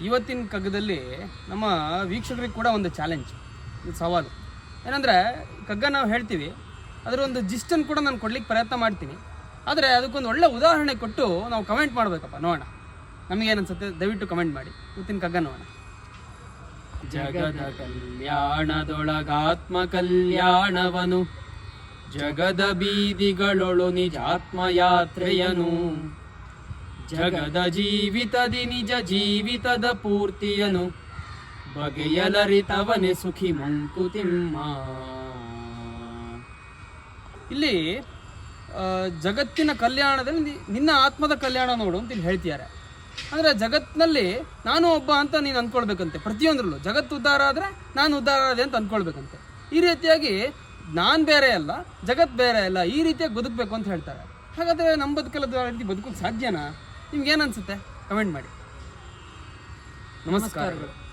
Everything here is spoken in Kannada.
ಇವತ್ತಿನ ಕಗ್ಗದಲ್ಲಿ ನಮ್ಮ ವೀಕ್ಷಕರಿಗೆ ಕೂಡ ಒಂದು ಚಾಲೆಂಜ್ ಸವಾಲು. ಏನಂದರೆ, ಕಗ್ಗ ನಾವು ಹೇಳ್ತೀವಿ ಅದರ ಒಂದು ಜಿಸ್ಟನ್ನು ಕೂಡ ನಾನು ಕೊಡಲಿಕ್ಕೆ ಪ್ರಯತ್ನ ಮಾಡ್ತೀನಿ. ಆದರೆ ಅದಕ್ಕೊಂದು ಒಳ್ಳೆ ಉದಾಹರಣೆ ಕೊಟ್ಟು ನಾವು ಕಮೆಂಟ್ ಮಾಡಬೇಕಪ್ಪ, ನೋಡೋಣ. ನಮಗೇನನ್ಸುತ್ತೆ ದಯವಿಟ್ಟು ಕಮೆಂಟ್ ಮಾಡಿ. ಇವತ್ತಿನ ಕಗ್ಗ ನೋಡೋಣ. ಜಗದ ಕಲ್ಯಾಣದೊಳಗಾತ್ಮ ಕಲ್ಯಾಣವನು ಜಗದ ಬೀದಿಗಳೊಳು ನಿಜಾತ್ಮ ಯಾತ್ರೆಯನು ಜಗದ ಜೀವಿತದಿ ನಿಜ ಜೀವಿತದ ಪೂರ್ತಿಯನು. ಬಗೆಯಲರಿತವನೆ ಸುಖಿ ಮಂಕುತಿಮ್ಮ ಇಲ್ಲಿ ಜಗತ್ತಿನ ಕಲ್ಯಾಣದಲ್ಲಿ ನಿನ್ನ ಆತ್ಮದ ಕಲ್ಯಾಣ ನೋಡು ಅಂತ ಇಲ್ಲಿ ಹೇಳ್ತಿದ್ದಾರೆ. ಅಂದರೆ ಜಗತ್ತಿನಲ್ಲಿ ನಾನು ಒಬ್ಬ ಅಂತ ನೀನು ಅಂದ್ಕೊಳ್ಬೇಕಂತೆ ಪ್ರತಿಯೊಂದರಲ್ಲೂ ಜಗತ್ತು ಉದ್ಧಾರ ಆದರೆ ನಾನು ಉದ್ಧಾರ ಆದೆ ಅಂತ ಅಂದ್ಕೊಳ್ಬೇಕಂತೆ ಈ ರೀತಿಯಾಗಿ ನಾನು ಬೇರೆ ಅಲ್ಲ, ಜಗತ್ ಬೇರೆ ಅಲ್ಲ, ಈ ರೀತಿಯಾಗಿ ಬದುಕಬೇಕು ಅಂತ ಹೇಳ್ತಾರೆ. ಹಾಗಾದರೆ ನಮ್ಮ ಬದುಕಲ್ಲದ ರೀತಿ ಬದುಕೋಕ್ಕೆ ಸಾಧ್ಯನಾ? ನಿಮ್ಗೆ ಏನನ್ಸುತ್ತೆ ಕಮೆಂಟ್ ಮಾಡಿ. ನಮಸ್ಕಾರಗಳು.